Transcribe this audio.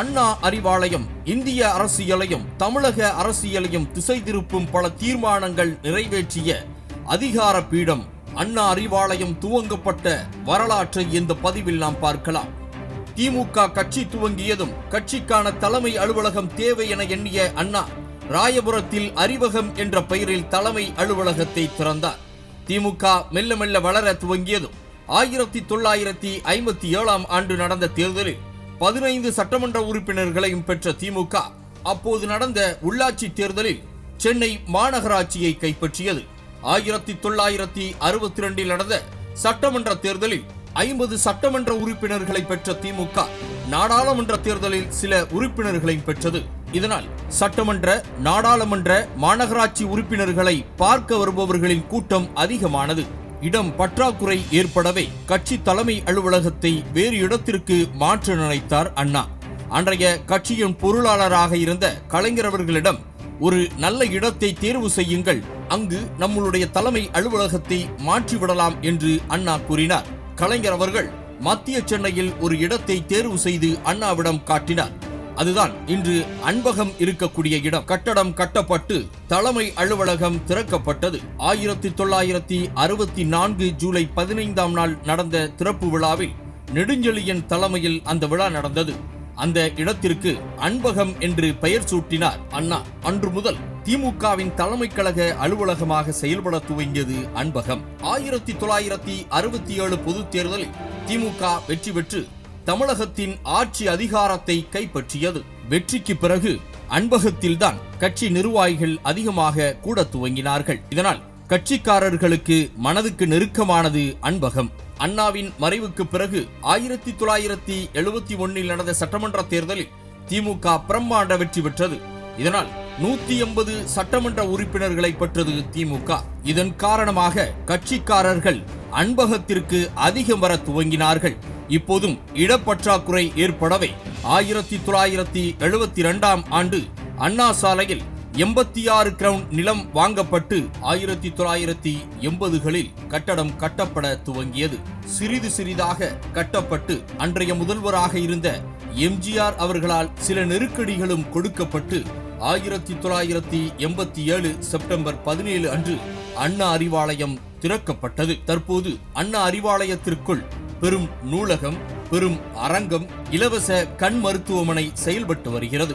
அண்ணா அறிவாலயம் இந்திய அரசியலையும் தமிழக அரசியலையும் திசை திருப்பும் பல தீர்மானங்கள் நிறைவேற்றிய அதிகார பீடம் அண்ணா அறிவாலயம் துவங்கப்பட்ட வரலாற்றை இந்த பதிவில் நாம் பார்க்கலாம். திமுக கட்சி துவங்கியதும் கட்சிக்கான தலைமை அலுவலகம் தேவை என எண்ணிய அண்ணா ராயபுரத்தில் அறிவகம் என்ற பெயரில் தலைமை அலுவலகத்தை திறந்தார். திமுக மெல்ல மெல்ல வளர துவங்கியதும் ஆயிரத்தி தொள்ளாயிரத்தி ஐம்பத்தி ஏழாம் ஆண்டு நடந்த தேர்தலில் பதினைந்து சட்டமன்ற உறுப்பினர்களையும் பெற்ற திமுக அப்போது நடந்த உள்ளாட்சி தேர்தலில் சென்னை மாநகராட்சியை கைப்பற்றியது. ஆயிரத்தி தொள்ளாயிரத்தி அறுபத்தி ரெண்டில் நடந்த சட்டமன்ற தேர்தலில் ஐம்பது சட்டமன்ற உறுப்பினர்களை பெற்ற திமுக நாடாளுமன்ற தேர்தலில் சில உறுப்பினர்களையும் பெற்றது. இதனால் சட்டமன்ற நாடாளுமன்ற மாநகராட்சி உறுப்பினர்களை பார்க்க வருபவர்களின் கூட்டம் அதிகமானது. இடம் பற்றாக்குறை ஏற்படவே கட்சி தலைமை அலுவலகத்தை வேறு இடத்திற்கு மாற்ற நினைத்தார் அண்ணா. அன்றைய கட்சியின் பொருளாளராக இருந்த கலைஞர் அவர்களிடம் ஒரு நல்ல இடத்தை தேர்வு செய்யுங்கள். அங்கு நம்மளுடைய தலைமை அலுவலகத்தை மாற்றிவிடலாம் என்று அண்ணா கூறினார். கலைஞர் அவர்கள் மத்திய சென்னையில் ஒரு இடத்தை தேர்வு செய்து அண்ணாவிடம் காட்டினார். அதுதான் இன்று அன்பகம் இருக்கக்கூடிய இடம். கட்டடம் கட்டப்பட்டு தலைமை அலுவலகம் திறக்கப்பட்டது. ஆயிரத்தி தொள்ளாயிரத்தி அறுபத்தி நான்கு ஜூலை பதினைந்தாம் நாள் நடந்த திறப்பு விழாவில் நெடுஞ்செழியன் தலைமையில் அந்த விழா நடந்தது. அந்த இடத்திற்கு அன்பகம் என்று பெயர் சூட்டினார். அண்ணா அன்று முதல் திமுகவின் தலைமை கழக அலுவலகமாக செயல்பட துவங்கியது அன்பகம். ஆயிரத்தி தொள்ளாயிரத்தி அறுபத்தி ஏழு பொதுத் தேர்தலில் திமுக வெற்றி பெற்று தமிழகத்தின் ஆட்சி அதிகாரத்தை கைப்பற்றியது. வெற்றிக்கு பிறகு அன்பகத்தில்தான் கட்சி நிர்வாகிகள் அதிகமாக கூட துவங்கினார்கள். இதனால் கட்சிக்காரர்களுக்கு மனதுக்கு நெருக்கமானது அன்பகம். அண்ணாவின் மறைவுக்கு பிறகு ஆயிரத்தி தொள்ளாயிரத்தி எழுபத்தி ஒன்னில் நடந்த சட்டமன்ற தேர்தலில் திமுக பிரம்மாண்ட வெற்றி பெற்றது. இதனால் நூத்தி எண்பது சட்டமன்ற உறுப்பினர்களை பெற்றது திமுக. இதன் காரணமாக கட்சிக்காரர்கள் அன்பகத்திற்கு அதிகம் வர துவங்கினார்கள். இப்போதும் இடப்பற்றாக்குறை ஏற்படவே ஆயிரத்தி தொள்ளாயிரத்தி எழுபத்தி இரண்டாம் ஆண்டு அண்ணா சாலையில் எண்பத்தி ஆறு கிரவுண்ட் நிலம் வாங்கப்பட்டு ஆயிரத்தி தொள்ளாயிரத்தி எண்பதுகளில் கட்டடம் கட்டப்பட துவங்கியது. சிறிது சிறிதாக கட்டப்பட்டு அன்றைய முதல்வராக இருந்த எம்ஜிஆர் அவர்களால் சில நெருக்கடிகளும் கொடுக்கப்பட்டு ஆயிரத்தி தொள்ளாயிரத்தி எண்பத்தி ஏழு செப்டம்பர் பதினேழு அன்று அண்ணா அறிவாலயம் திறக்கப்பட்டது. தற்போது அண்ணா அறிவாலயத்திற்குள் பெரும் நூலகம் பெரும் அரங்கம் இலவச கண் மருத்துவமனை செயல்பட்டு வருகிறது.